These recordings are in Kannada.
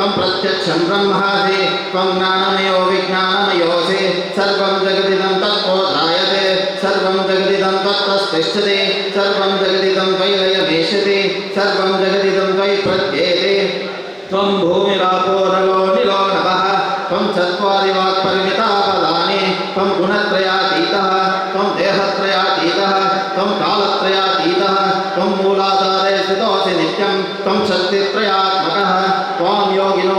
त्वं प्रत्यक्षं ब्रह्मासि त्वं ज्ञानमयो विज्ञानमयोऽसि सर्वं जगदिदं तत्त्वोधायते सर्वं जगदिदं तत्त्वस्तिष्ठति सर्वं जगदिदं त्वयिलयमेष्यति सर्वं जगदिदं त्वयि प्रत्येते त्वं भूमिरापो नलो निलो नभः त्वं चत्वारि वाक्परिमिता त्वं गुणत्रयातीतः, त्वं देहत्रयातीतः, त्वं कालत्रयातीतः, त्वं मूलाधारे स्थितोऽसि नित्यं, त्वं शक्तित्रयात्मकः त्वां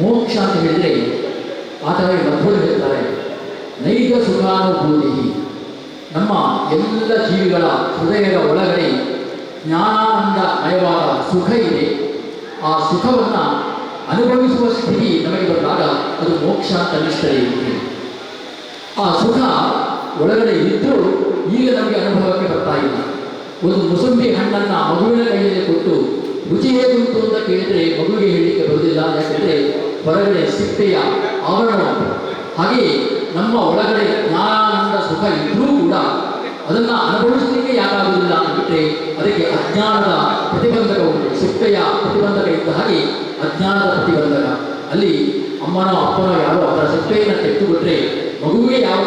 ಮೋಕ್ಷ ಅಂತ ಹೇಳಿದರೆ ಆತನ ಮಧ್ವರು ಹೇಳ್ತಾರೆ ನೈಜ ಸುಖಾನುಭೂತಿ ನಮ್ಮ ಎಲ್ಲ ಜೀವಿಗಳ ಹೃದಯದ ಒಳಗಡೆ ಜ್ಞಾನಾನಂದಮಯವಾದ ಸುಖ ಇದೆ. ಆ ಸುಖವನ್ನು ಅನುಭವಿಸುವ ಸ್ಥಿತಿ ನಮಗೆ ಬಂದಾಗ ಅದು ಮೋಕ್ಷ ಅಂತ ಅನ್ನಿಸ್ತದೆ ಆ ಸುಖ ಒಳಗಡೆ ಇದ್ದರೂ ಈಗ ನಮಗೆ ಅನುಭವಕ್ಕೆ ಬರ್ತಾ ಇಲ್ಲ. ಒಂದು ಮುಸಂಬಿ ಹಣ್ಣನ್ನು ಮಗುವಿನ ಕೈಯಲ್ಲಿ ಕೊಟ್ಟು ರುಚಿ ಹೇಗುಂಟು ಅಂತ ಕೇಳಿದರೆ ಮಗುವಿಗೆ ಹೇಳಲಿಕ್ಕೆ ಬರುವುದಿಲ್ಲ. ಯಾಕೆಂದರೆ ಹೊರಗಡೆ ಸಿಪ್ಪೆಯ ಆವರಣ ಹಾಗೆ ನಮ್ಮ ಒಳಗಡೆ ಜ್ಞಾನಾನಂದ ಸುಖ ಇದ್ದರೂ ಕೂಡ ಅದನ್ನು ಅನುಭವಿಸಲಿಕ್ಕೆ ಯಾಕಾಗುವುದಿಲ್ಲ ಅಂದ್ಬಿಟ್ರೆ ಅದಕ್ಕೆ ಅಜ್ಞಾನದ ಪ್ರತಿಬಂಧಕ ಉಂಟು. ಸಿಪ್ಪೆಯ ಪ್ರತಿಬಂಧಕ ಇದ್ದ ಹಾಗೆ ಅಜ್ಞಾನದ ಪ್ರತಿಬಂಧಕ. ಅಲ್ಲಿ ಅಮ್ಮನೋ ಅಪ್ಪನೋ ಯಾರೋ ಅದರ ಸಿಪ್ಪೆಯನ್ನು ತೆಗೆದುಬಿಟ್ರೆ ಮಗುವಿಗೆ ಯಾವ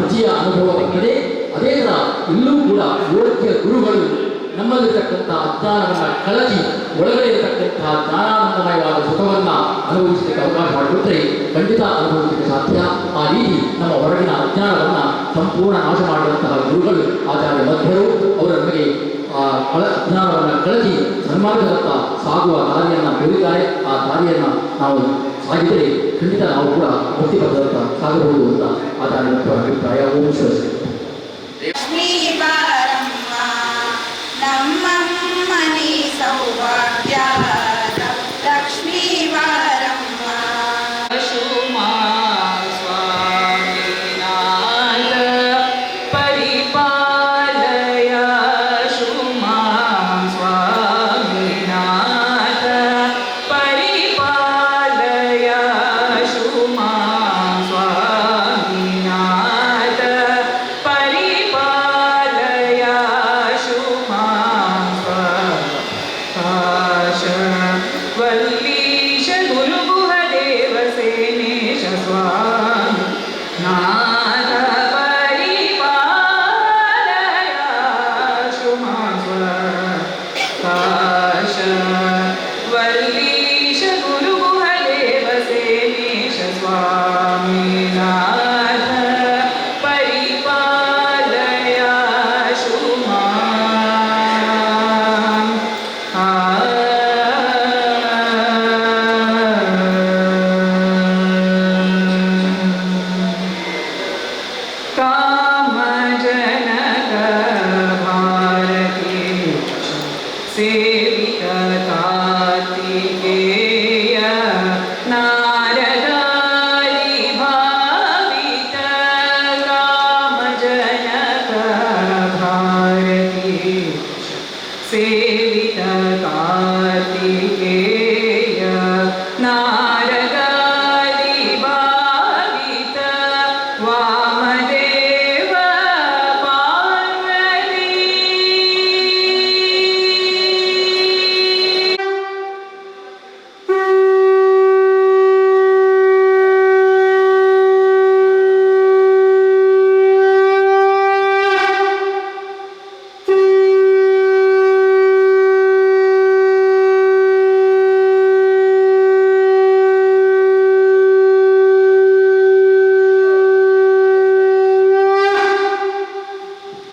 ರುಚಿಯ ಅನುಭವ ಬರ್ತದೆ, ಅದೇ ಥರ ಇಲ್ಲೂ ಕೂಡ ಯೋಗ್ಯ ಗುರುಗಳು ನಮ್ಮಲ್ಲಿರ್ತಕ್ಕಂಥ ಅಜ್ಞಾನವನ್ನು ಕಳಚಿ ಒಳಗಡೆ ಇರತಕ್ಕಂತಹ ಜ್ಞಾನಾನಂದಮಯವಾದ ಸುಖವನ್ನು ಅನುಭವಿಸಲಿಕ್ಕೆ ಅವಕಾಶ ಮಾಡಿಕೊಟ್ಟರೆ ಖಂಡಿತ ಅನುಭವಿಸಲಿಕ್ಕೆ ಸಾಧ್ಯ. ಆ ರೀತಿ ನಮ್ಮ ಹೊರಗಿನ ಅಜ್ಞಾನವನ್ನು ಸಂಪೂರ್ಣ ನಾಶ ಮಾಡಿದಂತಹ ಗುರುಗಳು ಆಚಾರ್ಯ ಮಧ್ಯರು ಅವರು ನಮಗೆ ಆ ಕಳ ಅಜ್ಞಾನವನ್ನು ಕಳಚಿ ಸನ್ಮಾರ್ಗದತ್ತ ಸಾಗುವ ದಾರಿಯನ್ನು ತೋರಿದ್ದಾರೆ ಆ ದಾರಿಯನ್ನು ನಾವು ಸಾಗಿದರೆ ಖಂಡಿತ ನಾವು ಕೂಡ ಮುಕ್ತಿಪಥದತ್ತ ಸಾಗಬಹುದು ಅಂತ ಆಚಾರ್ಯ ಮಧ್ವರ ಅಭಿಪ್ರಾಯ. ಓಂ ನಮ್ಮಮ್ಮನಿ